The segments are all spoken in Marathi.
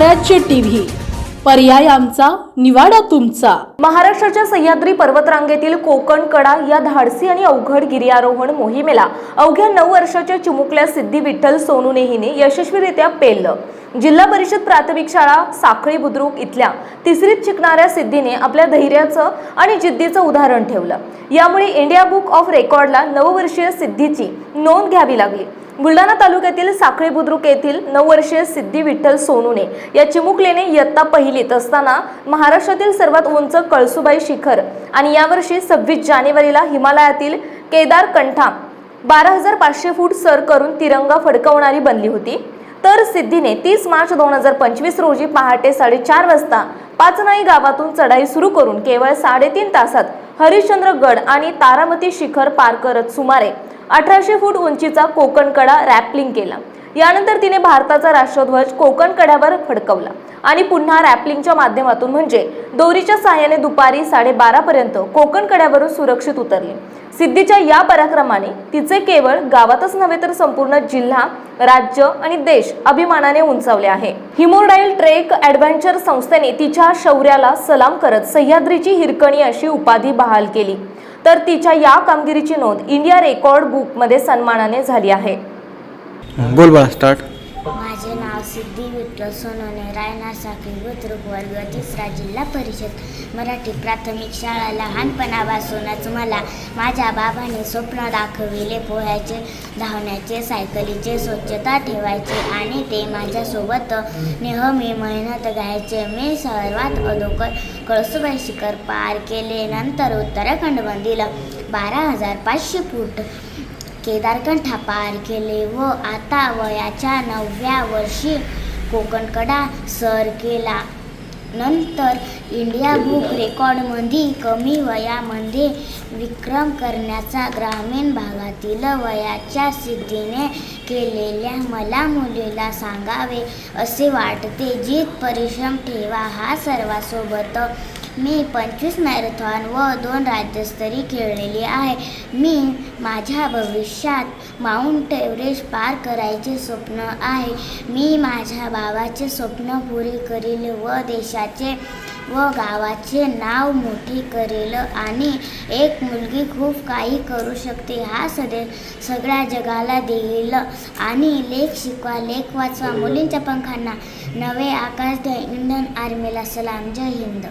स्वराज्य टीव्ही. पर्याय आमचा निवाडा तुमचा. महाराष्ट्राच्या सह्याद्री पर्वतरांगेतील कोकण कडा या धाडसी आणि अवघड गिर्यारोहण मोहिमेला अवघ्या नऊ वर्षाच्या चिमुकल्या सिद्धी विठ्ठल सोनूने हिने यशस्वीरित्या पेललं. जिल्हा परिषद प्राथमिक शाळा साखळी बुद्रुक इथल्या तिसरीत शिकणाऱ्या सिद्धीने आपल्या धैर्याचं आणि जिद्दीचं उदाहरण ठेवलं. यामुळे इंडिया बुक ऑफ रेकॉर्डला नववर्षीय सिद्धीची नोंद घ्यावी लागली. बुलढाणा तालुक्यातील साखळी बुद्रुक येथील नऊ वर्षीय सिद्धी विठ्ठल सोनूने या चिमुकलेने इयत्ता पहिलीत असताना महाराष्ट्रातील सर्वात उंच कळसुबाई शिखर आणि यावर्षी सव्वीस जानेवारीला हिमालयातील केदार कंठा बारा हजार पाचशे फूट सर करून तिरंगा फडकवणारी बनली होती. तर सिद्धीने तीस मार्च दोन हजार पंचवीस रोजी पहाटे साडेचार वाजता पाचनाई गावातून चढाई सुरू करून केवळ साडेतीन तासात हरिश्चंद्रगड आणि तारामती शिखर पार करत सुमारे अठराशे फूट उंचीचा कोकण कडा रॅपलिंग केला. यानंतर तिने भारताचा राष्ट्रध्वज कोकण कड्यावर फडकवला. आणि पुन्हा रॅपलिंगच्या माध्यमातून म्हणजे दोरीच्या सहाय्याने दुपारी साडेबारा पर्यंत कोकण कड्यावरून सुरक्षित उतरली. सिद्धीच्या या पराक्रमाने तिचे केवळ गावातच नव्हे तर संपूर्ण जिल्हा राज्य आणि देश अभिमानाने उंचावले आहे. हिमोडाईल ट्रेक ॲडव्हेंचर संस्थेने तिच्या शौर्याला सलाम करत सह्याद्रीची हिरकणी अशी उपाधी बहाल केली. तर तिच्या या कामगिरीची नोंद इंडिया रेकॉर्ड बुकमध्ये सन्मानाने झाली आहे. बोल बाळा स्टार्ट डॉक्टर सोनोने सोनवणे रायना साखळी बुद्रुक वर्ग तिसरा जिल्हा परिषद. मराठी प्राथमिक शाळा लहानपणापासूनच मला माझ्या बाबाने स्वप्न दाखविले पोह्याचे धावण्याचे सायकलीचे स्वच्छता ठेवायचे आणि ते माझ्यासोबत नेहमी मेहनत घ्यायचे. मी सर्वात अगोदर कळसुबाई शिखर पार केले. नंतर उत्तराखंडमधील बारा हजार पाचशे फूट केदारकंठा पार केले व आता वयाच्या नवव्या वर्षी कोकणकडा सर केला. नंतर इंडिया बुक रेकॉर्डमध्ये कमी वयामध्ये विक्रम करण्याचा ग्रामीण भागातील वयाच्या सिद्धीने केलेल्या मला मुलीला सांगावे असे वाटते. जीत परिश्रम ठेवा हा सर्वांसोबत मी पंचवीस मॅरेथॉन व दोन राज्यस्तरी खेळलेली आहे. मी माझ्या भविष्यात माउंट एव्हरेस्ट पार करायचे स्वप्न आहे. मी माझ्या भावाचे स्वप्न पुरे करील व देशाचे व गावाचे नाव मोठे करेल आणि एक मुलगी खूप काही करू शकते. हा सदे सगळ्या जगाला देईल आणि लेख शिकवा लेख वाचवा. मुलींच्या पंखांना नवे आकाश द्या इंडियन आर्मीला सलाम. जय हिंद.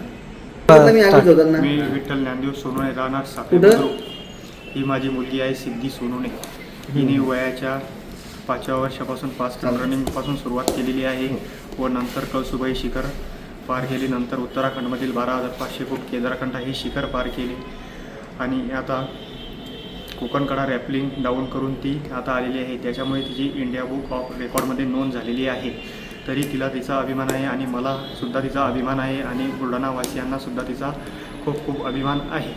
मी ना. विठ्ठल ज्ञानदेव सोनवणे राहणार साखरे कुठं? बुद्रुक. ही माझी मुलगी आहे सिद्धी सोनवणे. हिने वयाच्या पाचव्या वर्षापासून फास्ट रनिंगपासून सुरुवात केलेली आहे व नंतर कळसुबाई शिखर पार केली नंतर उत्तराखंडमधील बारा हजार पाचशे फूट केदारकंठा ही शिखर पार केली. आणि आता कोकणकडा रॅपलिंग डाऊन करून ती आता आलेली आहे. त्याच्यामुळे तिची इंडिया बुक ऑफ रेकॉर्डमध्ये नोंद झालेली आहे. तरी तिला तिचा अभिमान आहे आणि मला सुद्धा तिचा अभिमान आहे आणि बुलढाणावासियांना सुद्धा तिचा खूप खूप अभिमान आहे.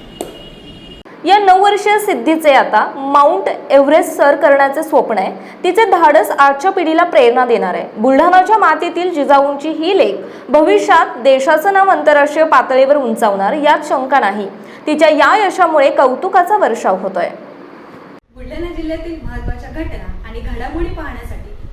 या नऊ वर्षीय सिद्धीचे आता माउंट एव्हरेस्ट सर करण्याचे स्वप्न आहे. तिचे धाडस आजच्या पिढीला प्रेरणा देणार आहे. बुलढाणाच्या मातीतील जिजाऊंची ही लेख भविष्यात देशाचं नाव आंतरराष्ट्रीय पातळीवर उंचावणार यात शंका नाही. तिच्या या यशामुळे कौतुकाचा वर्षाव होतोय. बुलढाणा जिल्ह्यातील महत्त्वाच्या घटना आणि घडामोडी पाहण्यासाठी